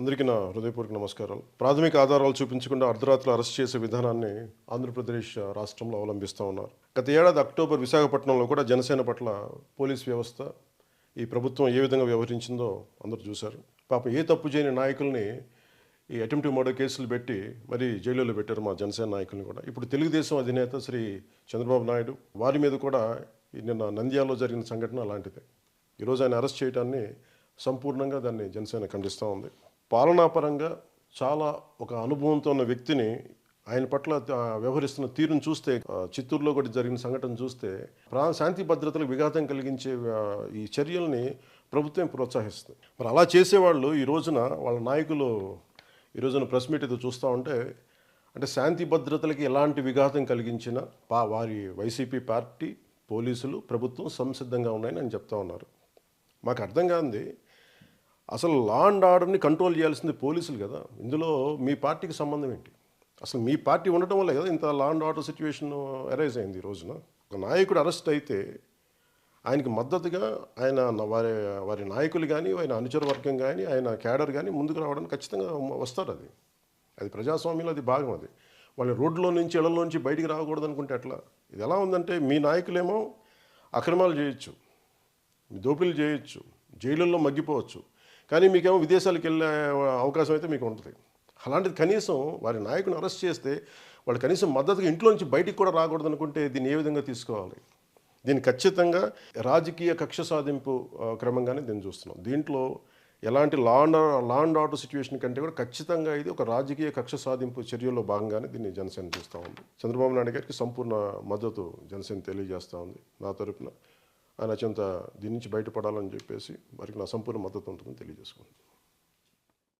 అందరికీ నా హృదయపూర్వక నమస్కారాలు. ప్రాథమిక ఆధారాలు చూపించకుండా అర్ధరాత్రులు అరెస్ట్ చేసే విధానాన్ని ఆంధ్రప్రదేశ్ రాష్ట్రంలో అవలంబిస్తూ ఉన్నారు. గత ఏడాది అక్టోబర్ విశాఖపట్నంలో కూడా జనసేన పట్ల పోలీస్ వ్యవస్థ ఈ ప్రభుత్వం ఏ విధంగా వ్యవహరించిందో అందరూ చూశారు. పాపం ఏ తప్పు చేయని నాయకుల్ని ఈ అటెంప్టివ్ మర్డర్ కేసులు పెట్టి మరి జైలులో పెట్టారు మా జనసేన నాయకుల్ని కూడా. ఇప్పుడు తెలుగుదేశం అధినేత శ్రీ చంద్రబాబు నాయుడు వారి మీద కూడా నిన్న నంద్యాలలో జరిగిన సంఘటన అలాంటిదే. ఈరోజు ఆయన అరెస్ట్ చేయడాన్ని సంపూర్ణంగా దాన్ని జనసేన ఖండిస్తూ ఉంది. పాలనాపరంగా చాలా ఒక అనుభవంతో ఉన్న వ్యక్తిని ఆయన పట్ల వ్యవహరిస్తున్న తీరును చూస్తే చిత్తూరులో కూడా జరిగిన సంఘటన చూస్తే ప్రా శాంతి భద్రతలకు విఘాతం కలిగించే ఈ చర్యల్ని ప్రభుత్వం ప్రోత్సహిస్తుంది. మరి అలా చేసేవాళ్ళు ఈ రోజున వాళ్ళ నాయకులు ఈ రోజున ప్రెస్ మీట్ ఏదో చూస్తూ ఉంటే అంటే శాంతి భద్రతలకి ఎలాంటి విఘాతం కలిగించిన పా వారి వైసీపీ పార్టీ పోలీసులు ప్రభుత్వం సంసిద్ధంగా ఉన్నాయని అని చెప్తా ఉన్నారు. మాకు అర్థం కాంది అసలు లా అండ్ ఆర్డర్ని కంట్రోల్ చేయాల్సింది పోలీసులు కదా. ఇందులో మీ పార్టీకి సంబంధం ఏంటి? అసలు మీ పార్టీ ఉండటం వల్ల కదా ఇంత law and order situation arise అయింది ఈ రోజున. ఒక నాయకుడు అరెస్ట్ అయితే ఆయనకి మద్దతుగా ఆయన వారి వారి నాయకులు కానీ ఆయన అనుచర వర్గం కానీ ఆయన క్యాడర్ కానీ ముందుకు రావడానికి ఖచ్చితంగా వస్తారు అది. అది ప్రజాస్వామ్యంలో అది భాగం అది. వాళ్ళ రోడ్లో నుంచి ఇళ్ళలో నుంచి బయటికి రాకూడదు అనుకుంటే ఎట్లా? ఇది ఎలా ఉందంటే మీ నాయకులేమో అక్రమాలు చేయొచ్చు. దోపిడీలు చేయొచ్చు. జైలుల్లో మగ్గిపోవచ్చు. కానీ మీకేమో విదేశాలకు వెళ్ళే అవకాశం అయితే మీకు ఉంటుంది. అలాంటిది కనీసం వారి నాయకుని అరెస్ట్ చేస్తే వాళ్ళు కనీసం మద్దతుగా ఇంట్లో నుంచి బయటికి కూడా రాకూడదు అనుకుంటే దీన్ని ఏ విధంగా తీసుకోవాలి? దీన్ని ఖచ్చితంగా రాజకీయ కక్ష సాధింపు క్రమంగానే దీన్ని చూస్తున్నాం. దీంట్లో ఎలాంటి law and law and order situation కంటే కూడా ఖచ్చితంగా ఇది ఒక రాజకీయ కక్ష సాధింపు చర్యల్లో భాగంగానే దీన్ని జనసేన చూస్తూ ఉంది. చంద్రబాబు నాయుడు గారికి సంపూర్ణ మద్దతు జనసేన తెలియజేస్తూ ఉంది నా తరపున. ఆయన అత్యంత దీని నుంచి బయటపడాలని చెప్పేసి వారికి నా సంపూర్ణ మద్దతు ఉంటుందని తెలియజేసుకుంటున్నాను.